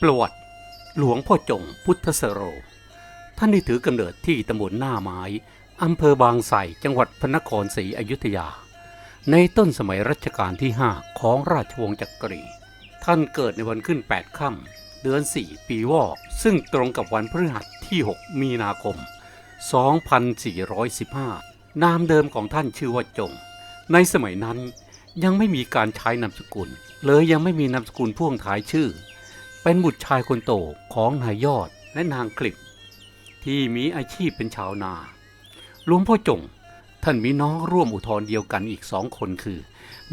ประวัติหลวงพ่อจงพุทธสโร ท่านได้ถือกำเนิดที่ตำบลหน้าไม้อำเภอบางไทรจังหวัดพระนครศรีอยุธยา ในต้นสมัยรัชกาลที่ 5 ของราชวงศ์จักรี ท่านเกิดในวันขึ้น 8 ค่ำเดือน 4 ปีวอก ซึ่งตรงกับวันพฤหัสที่ 6 มีนาคม 2415 นามเดิมของท่านชื่อว่าจง ในสมัยนั้นยังไม่มีการใช้นามสกุล เลยยังไม่มีนามสกุลพ่วงท้ายชื่อ เป็นบุตรชายคนโตของนายยอดและนางกลิบที่มีอาชีพเป็นชาวนาหลวงพ่อจง ท่านมีน้องร่วมอุทธรเดียวกันอีกสองคนคือ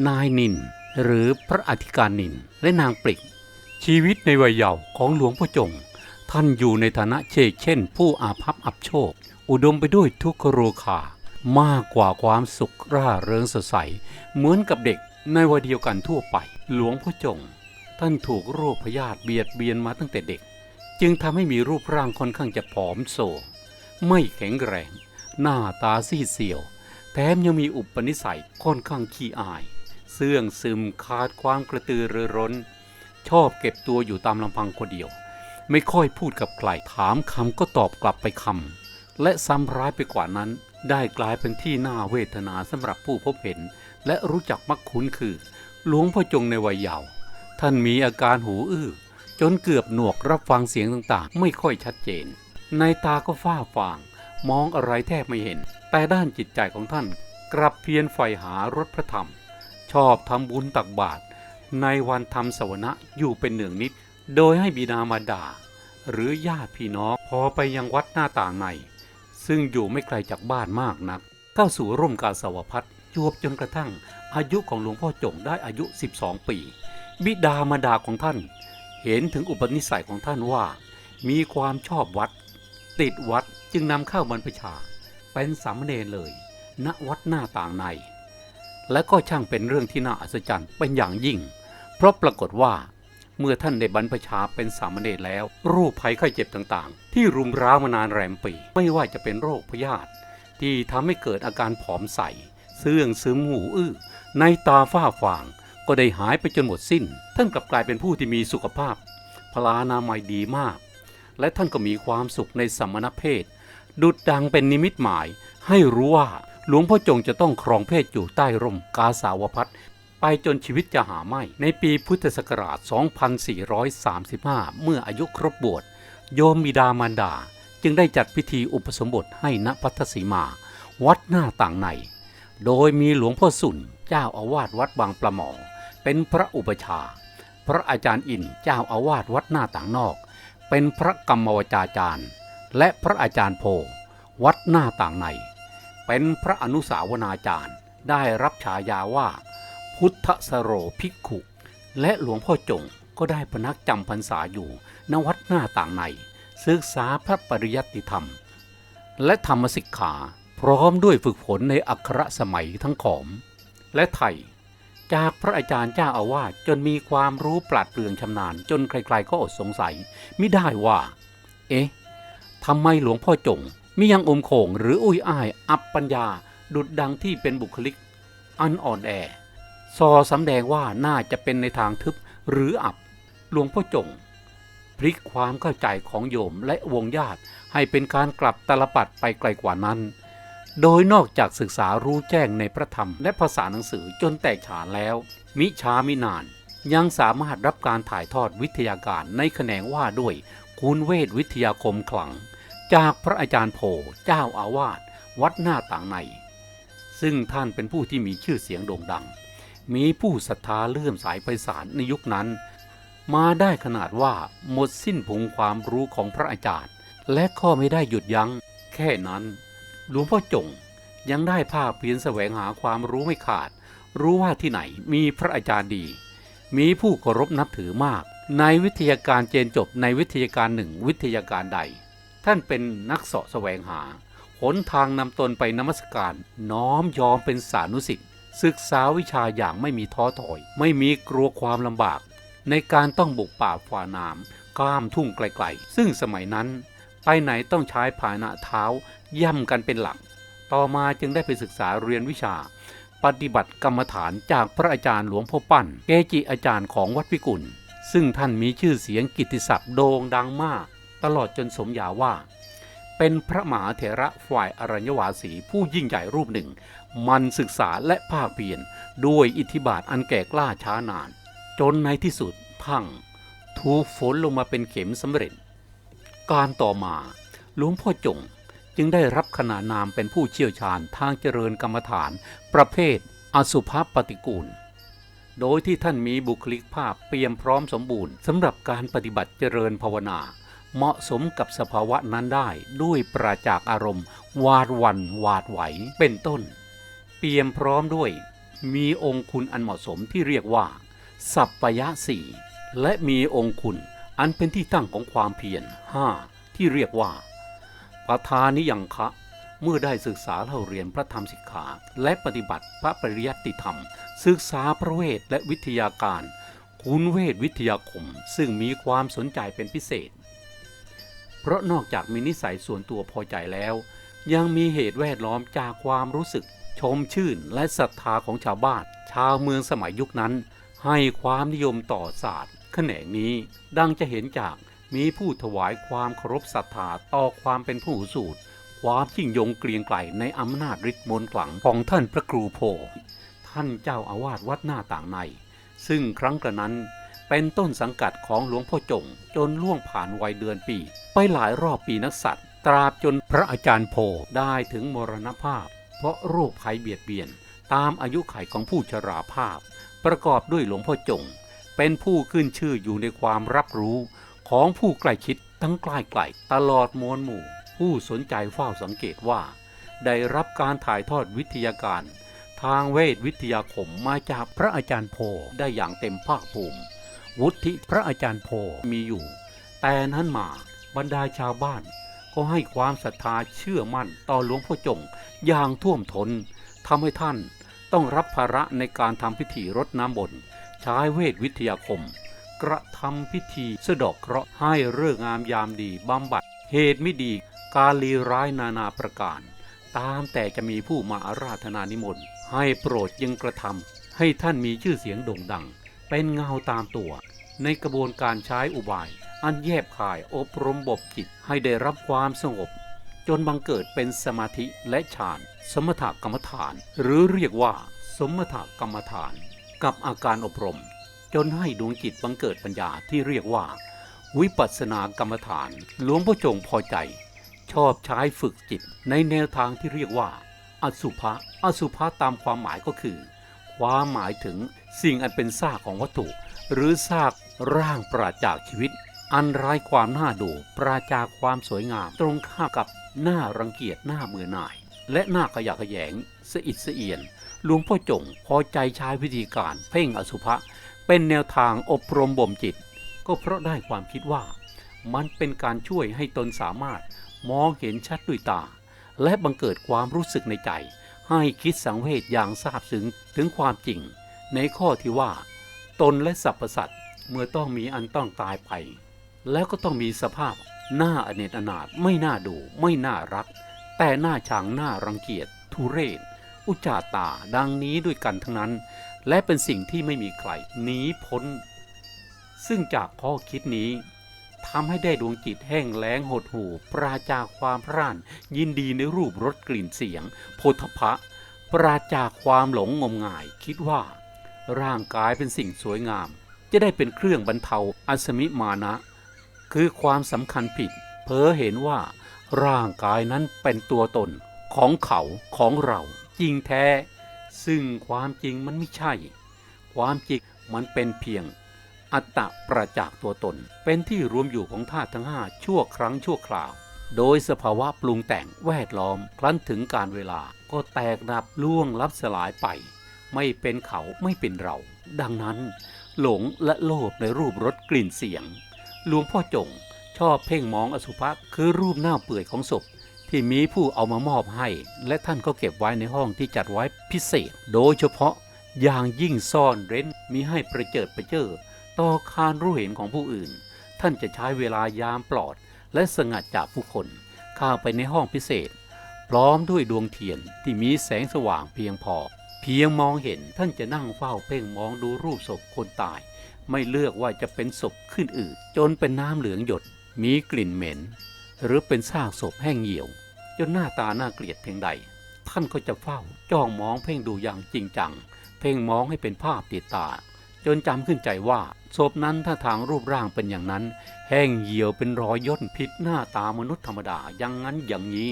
นายนินหรือพระอธิการนินและนางปลิก ชีวิตในวัยเยาว์ของหลวงพ่อจง ท่านอยู่ในฐานะเชกเช่น ผู้อาภัพอับโชค อุดมไปด้วยทุกขโรคามากกว่าความสุขร่าเริงสดใส เหมือนกับเด็กในวัยเดียวกันทั่วไป หลวงพ่อจง ท่านถูกโรคพยาธิเบียดเบียนมาตั้งแต่เด็ก จึงทำให้มีรูปร่างค่อนข้างจะผอมโซ ไม่แข็งแรง หน้าตาซีดเซียว แถมยังมีอุปนิสัยค่อนข้างขี้อาย เสื่องซึมขาดความกระตือรือร้น ชอบเก็บตัวอยู่ตามลำพังคนเดียว ไม่ค่อยพูดกับใครถามคำก็ตอบกลับไปคำและซ้ำร้ายไปกว่านั้น ได้กลายเป็นที่น่าเวทนาสำหรับผู้พบเห็น และรู้จักมักคุ้นคือหลวงพ่อจงในวัยเยาว์ ท่านมีอาการหูอื้อ จนเกือบหนวกรับฟังเสียงต่างๆ ไม่ค่อยชัดเจน ในตาก็ฝ้าฟาง มองอะไรแทบไม่เห็น แต่ด้านจิตใจของท่านกลับเพียรใฝ่หารถพระธรรม ชอบทำบุญตักบาตรในวันทำสวนะอยู่เป็นเนืองนิด โดยให้บิดามารดา หรือญาติพี่น้องพอไปยังวัดหน้าต่างใน ซึ่งอยู่ไม่ไกลจากบ้านมากนัก เข้าสู่ร่มกาสาวพัฒจวบจนกระทั่งอายุของหลวงพ่อจงได้อายุ 12 ปี บิดามารดาของท่าน เห็นถึงอุปนิสัยของท่านว่า มีความชอบวัด ติดวัดจึงนำเข้าบรรพชา เป็นสามเณรเลย ณวัดหน้าต่างใน และก็ช่างเป็นเรื่องที่น่าอัศจรรย์เป็นอย่างยิ่ง เพราะปรากฏว่าเมื่อท่านได้บรรพชาเป็นสามเณรแล้วรูปภัยไข้เจ็บต่างๆ ที่รุมร้าวมานานแรมปี ไม่ว่าจะเป็นโรคพยาธิที่ทำให้เกิดอาการผอมใส เสื่องซึมหูอื้อในตาฝ้าฟาง ก็ได้หายไปจนหมดสิ้น ท่านกลับกลายเป็นผู้ที่มีสุขภาพ พลานามัยดีมาก และท่านก็มีความสุขในสัมณเพศ ดุดดังเป็นนิมิตหมาย ให้รู้ว่าหลวงพ่อจงจะต้องครองเพศอยู่ใต้ร่มกาสาวพัฒไปจนชีวิตจะหาไม่ ในปีพุทธศักราช 2435 เมื่ออายุครบบวช โยมบิดามารดา จึงได้จัดพิธีอุปสมบทให้ณพัทสีมา วัดหน้าต่างใน โดยมีหลวงพ่อสุนเจ้าอาวาสวัดบางปลาหมอ เป็นพระอุปชา พระอาจารย์อินเจ้าอาวาสวัดหน้าต่างนอก เป็นพระกรรมวจาจารย์ และพระอาจารย์โพ วัดหน้าต่างใน เป็นพระอนุสาวนาจารย์ ได้รับฉายาว่า พุทธสโรภิกขุ และหลวงพ่อจงก็ได้พนักจำพรรษาอยู่ณวัดหน้าต่างใน ศึกษาพระปริยัติธรรม และธรรมสิกขา พร้อมด้วยฝึกฝนในอักขรสมัยทั้งขอม และไทย จากพระอาจารย์เจ้าอาวาสจนมีความรู้ปราดเปรื่องชำนาญ จนใครๆก็อดสงสัยไม่ได้ว่า เอ๊ะทำไมหลวงพ่อจงมิยังอมโขงหรืออุ้ยอ้าย อับปัญญา ดุดดังที่เป็นบุคลิก อันอ่อนแอซอสำแดงว่าน่าจะเป็นในทางทึบหรืออับหลวงพ่อจง พลิกความเข้าใจของโยมและวงญาติให้เป็นการกลับตลปัดไปไกลกว่านั้น โดยนอกจากศึกษารู้แจ้งในพระธรรมและภาษาหนังสือจนแตกฉานแล้ว มิช้ามินาน ยังสามารถรับการถ่ายทอดวิทยาการในแขนงว่าด้วยคุณเวทวิทยาคมขลัง จากพระอาจารย์โพเจ้าอาวาสวัดหน้าต่างใน ซึ่งท่านเป็นผู้ที่มีชื่อเสียงโด่งดัง มีผู้ศรัทธาเลื่อมสายไพศาลในยุคนั้น มาได้ขนาดว่าหมดสิ้นพุงความรู้ของพระอาจารย์ และก็ไม่ได้หยุดยัง้งแค่นั้น หลวงพ่อจงยังได้ภาคเพียรแสวงหาความรู้ไม่ขาด รู้ว่าที่ไหนมีพระอาจารย์ดี มีผู้เคารพนับถือมาก ในวิทยาการเจนจบในวิทยาการหนึ่งวิทยาการใด ท่านเป็นนักเสาะแสวงหาหนทางนำตนไปนมัสการน้อมยอมเป็นสานุสิทธิ์ศึกษาวิชาอย่างไม่มีท้อถอย ไม่มีกลัวความลำบาก ในการต้องบุกป่าฝ่าน้ำข้ามทุ่งไกลๆ ซึ่งสมัยนั้น ไปไหนต้องใช้ภาชนะเท้าย่ำกันเป็นหลัก ต่อมาจึงได้ไปศึกษาเรียนวิชา ปฏิบัติกรรมฐานจากพระอาจารย์หลวงพ่อปั้น เกจิอาจารย์ของวัดพิกุล ซึ่งท่านมีชื่อเสียงกิตติศัพท์โด่งดังมาก ตลอดจนสมญาว่า เป็นพระมหาเถระฝ่ายอรัญญวาสีผู้ยิ่งใหญ่รูปหนึ่ง มันศึกษาและภาคเพียรด้วยอิทธิบาทอันแก่กล้าช้านาน จนในที่สุดพังถูกฝนลงมาเป็นเข็มสำเร็จ การต่อมาหลวงพ่อจงจึงได้รับขนานนามเป็นผู้เชี่ยวชาญทางเจริญกรรมฐาน ประเภทอสุภปฏิกูล โดยที่ท่านมีบุคลิกภาพเปี่ยมพร้อมสมบูรณ์สำหรับการปฏิบัติเจริญภาวนา เหมาะสมกับสภาวะนั้นได้ด้วยปราจากอารมณ์ วาดวันวาดไหวเป็นต้นเปี่ยมพร้อมด้วย มีองค์คุณอันเหมาะสมที่เรียกว่า สัพพยะสี่และมีองค์คุณ อันเป็นที่ตั้งของความเพียรห้าที่เรียกว่าปทานิยังคะ เมื่อได้ศึกษาเล่าเรียนพระธรรมสิกขา และปฏิบัติพระปริยัติธรรม ศึกษาพระเวทและวิทยาการคุณเวทวิทยาคม ซึ่งมีความสนใจเป็นพิเศษ เพราะนอกจากมีนิสัยส่วนตัวพอใจแล้ว ยังมีเหตุแวดล้อมจากความรู้สึก ชมชื่นและศรัทธาของชาวบ้านชาวเมืองสมัยยุคนั้น ให้ความนิยมต่อศาสตร์แขนงนี้ดังจะเห็นจากมีผู้ถวายความเคารพศรัทธาต่อความเป็นผู้สูตร ความยิ่งยงเกรียงไกรในอำนาจฤทธิ์มนต์ขลังของท่านพระครูโพท่านเจ้าอาวาสวัดหน้าต่างใน ซึ่งครั้งกระนั้นเป็นต้นสังกัดของหลวงพ่อจง จนล่วงผ่านวัยเดือนปี ไปหลายรอบปีนักสัตว์ตราบจนพระอาจารย์โพได้ถึงมรณภาพ เพราะโรคภัยเบียดเบียน ตามอายุไขของผู้ชราภาพ ประกอบด้วยหลวงพ่อจง เป็นผู้ขึ้นชื่ออยู่ในความรับรู้ของผู้ใกล้ชิดทั้งใกล้ไกลตลอดมวลหมู่ ผู้สนใจเฝ้าสังเกตว่า ได้รับการถ่ายทอดวิทยาการ ทางเวทวิทยาคมมาจากพระอาจารย์โพได้อย่างเต็มภาคภูมิ วุฒิพระอาจารย์โพมีอยู่ แต่นั้นมาบรรดาชาวบ้าน ก็ให้ความศรัทธาเชื่อมั่นต่อหลวงพ่อจงอย่างท่วมทนทำให้ท่าน ต้องรับภาระในการทำพิธีรดน้ำบนใช้เวทวิทยาคม กระทำพิธีสะดอกเคราะห์ให้เรื่องงามยามดีบำบัด เหตุไม่ดี การลีร้ายนานาประการ ตามแต่จะมีผู้มาอาราธนานิมนต์ ให้โปรดยังกระทำให้ท่านมีชื่อเสียงโด่งดัง เป็นเงาตามตัว ในกระบวนการใช้อุบาย อันแยบคายอบรมบบจิตให้ได้รับความสงบ จนบังเกิดเป็นสมาธิและฌาน สมถกรรมฐาน หรือเรียกว่า สมถกรรมฐาน กับอาการอบรม จนให้ดวงจิตบังเกิดปัญญาที่เรียกว่า วิปัสสนากรรมฐาน หลวงพ่อจงพอใจ ชอบใช้ฝึกจิตในแนวทางที่เรียกว่า อสุภะอสุภะตามความหมายก็คือ ความหมายถึงสิ่งอันเป็นซากของวัตถุ หรือซากร่างปราศจากชีวิต อันไร้ความน่าดู ปราจากความสวยงาม ตรงข้ามกับหน้ารังเกียจหน้าเบื่อหน่าย และหน้าขยะแขยงสะอิดสะเอียนหลวงพ่อจงพอใจใช้วิธีการเพ่งอสุภะเป็นแนวทางอบรมบ่มจิต ก็เพราะได้ความคิดว่า มันเป็นการช่วยให้ตนสามารถมองเห็นชัดด้วยตา และบังเกิดความรู้สึกในใจ ให้คิดสังเวชอย่างซาบซึ้งถึงความจริง ในข้อที่ว่า ตนและสรรพสัตว์เมื่อต้องมีอันต้องตายไป แล้วก็ต้องมีสภาพหน้าอเนจอนาถไม่น่าดู ไม่น่ารัก แต่หน้าชังหน้ารังเกียจ ทุเรศ อุจจาตาดังนี้ด้วยกันทั้งนั้น และเป็นสิ่งที่ไม่มีใครหนีพ้น ซึ่งจากข้อคิดนี้ทำให้ได้ดวงจิตแห้งแล้งหดหู่ปราจากความพร่าน ยินดีในรูปรสกลิ่นเสียง โพธพะ ปราจากความหลงงมงาย คิดว่า ร่างกายเป็นสิ่งสวยงาม จะได้เป็นเครื่องบรรเทาอัสมิมานะ คือความสำคัญผิด เพ้อเห็นว่า ร่างกายนั้นเป็นตัวตนของเขาของเราจริงแท้ ซึ่งความจริงมันไม่ใช่ ความจริงมันเป็นเพียง อัตตะประจากตัวตน เป็นที่รวมอยู่ของธาตุทั้งห้าชั่วครั้งชั่วคราว โดยสภาวะปรุงแต่งแวดล้อมครั้นถึงการเวลาก็แตกดับล่วงลับสลายไป ไม่เป็นเขาไม่เป็นเรา ดังนั้น หลงและโลภในรูปรสกลิ่นเสียง หลวงพ่อจงชอบเพ่งมองอสุภะคือรูปหน้าเปื่อยของศพ ที่มีผู้เอามามอบให้ และท่านก็เก็บไว้ในห้องที่จัดไว้พิเศษ โดยเฉพาะอย่างยิ่งซ่อนเร้นมีให้ประเจิดประเจิดต่อการรู้เห็นของผู้อื่น ท่านจะใช้เวลายามปลอด และสงัดจากผู้คนเข้าไปในห้องพิเศษ พร้อมด้วยดวงเทียนที่มีแสงสว่างเพียงพอ เพียงมองเห็นท่านจะนั่งเฝ้าเพ่งมองดูรูปศพคนตาย ไม่เลือกว่าจะเป็นศพขึ้นอืดจนเป็นน้ำเหลืองหยด มีกลิ่นเหม็น หรือเป็นซากศพแห้งเหี่ยว จนหน้าตาน่าเกลียดเพียงใด ท่านก็จะเฝ้าจ้องมองเพ่งดูอย่างจริงจัง เพ่งมองให้เป็นภาพติดตา จนจำขึ้นใจว่าศพนั้นถ้าทางรูปร่างเป็นอย่างนั้น แห้งเหี่ยวเป็นรอยย่นผิดหน้าตามนุษย์ธรรมดาอย่างนั้นอย่างนี้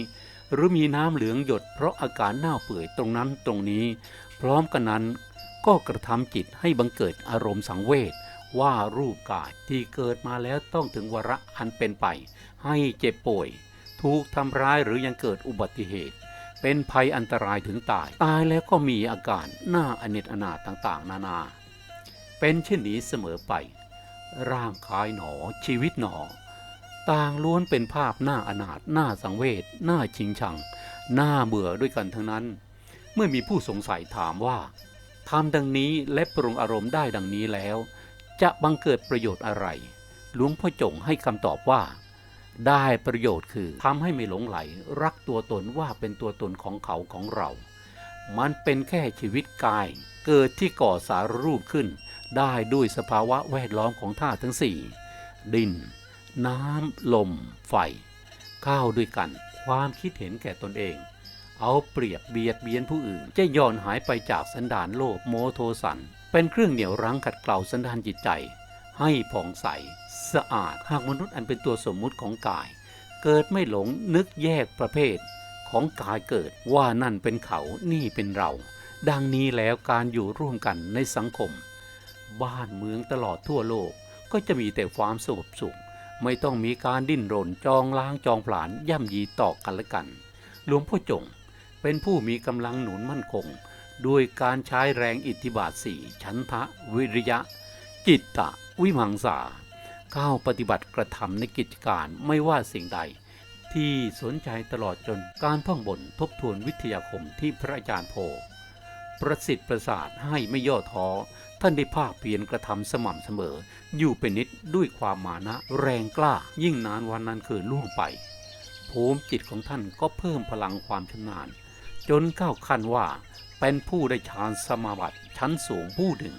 หรือมีน้ำเหลืองหยดเพราะอาการเน่าเปื่อยตรงนั้นตรงนี้ พร้อมกันนั้น ก็กระทำจิตให้บังเกิดอารมณ์สังเวชว่ารูปกายที่เกิดมาแล้วต้องถึงวระอันเป็นไป ให้เจ็บป่วย ถูกทำร้ายหรือยังเกิดอุบัติเหตุ เป็นภัยอันตรายถึงตาย ตายแล้วก็มีอาการหน้าอเนจอนาต่างๆ นานา เป็นเช่นนี้เสมอไป ร่างกายหนอชีวิตหนอ ต่างล้วนเป็นภาพหน้าอนาถหน้าสังเวชหน้าชิงชัง หน้าเบื่อด้วยกันทั้งนั้น เมื่อมีผู้สงสัยถามว่า ทำดังนี้และปรุงอารมณ์ได้ดังนี้แล้ว จะบังเกิดประโยชน์อะไรหลวงพ่อจงให้คำตอบว่า ได้ประโยชน์คือทำให้ไม่หลงไหล รักตัวตนว่าเป็นตัวตนของเขาของเรา มันเป็นแค่ชีวิตกาย เกิดที่ก่อสารรูปขึ้น ได้ด้วยสภาวะแวดล้อมของธาตุทั้งสี่ดิน น้ำ ลม ไฟก้าวด้วยกัน ความคิดเห็นแก่ตนเอง เอาเปรียบเบียดเบียนผู้อื่น จะย่อนหายไปจากสันดานโลภโมโทสัน เป็นเครื่องเหนี่ยวรั้งขัดเกลาสันดานจิตใจ ให้ผ่องใส สะอาดหากมนุษย์อันเป็นตัวสมมุติของกาย เกิดไม่หลงนึกแยกประเภท ของกายเกิดว่านั่นเป็นเขานี่เป็นเรา ดังนี้แล้วการอยู่ร่วมกันในสังคม บ้านเมืองตลอดทั่วโลกก็จะมีแต่ความสงบสุข ไม่ต้องมีการดิ้นรนจองล้างจองผลาญย่ำยีต่อกันและกัน หลวงพ่อจง เป็นผู้มีกำลังหนุนมั่นคง ด้วยการใช้แรงอิทธิบาทสี่ชันทะ วิริยะ จิตตะ วิมังสาก้าวปฏิบัติกระทำในกิจการไม่ว่าสิ่งใด ที่สนใจตลอดจนการท่องบนทบทวนวิทยาคมที่พระอาจารย์โพประสิทธิ์ประสาทให้ไม่ย่อท้อท่านได้ภาคเพียรกระทำสม่ำเสมอ อยู่เป็นนิดด้วยความมานะแรงกล้า ยิ่งนานวันนั้นคืนล่วงไปภูมิจิตของท่านก็เพิ่มพลังความชำนาญ จนเก้าขั้นว่าเป็นผู้ได้ฌานสมาบัติชั้นสูงผู้หนึ่ง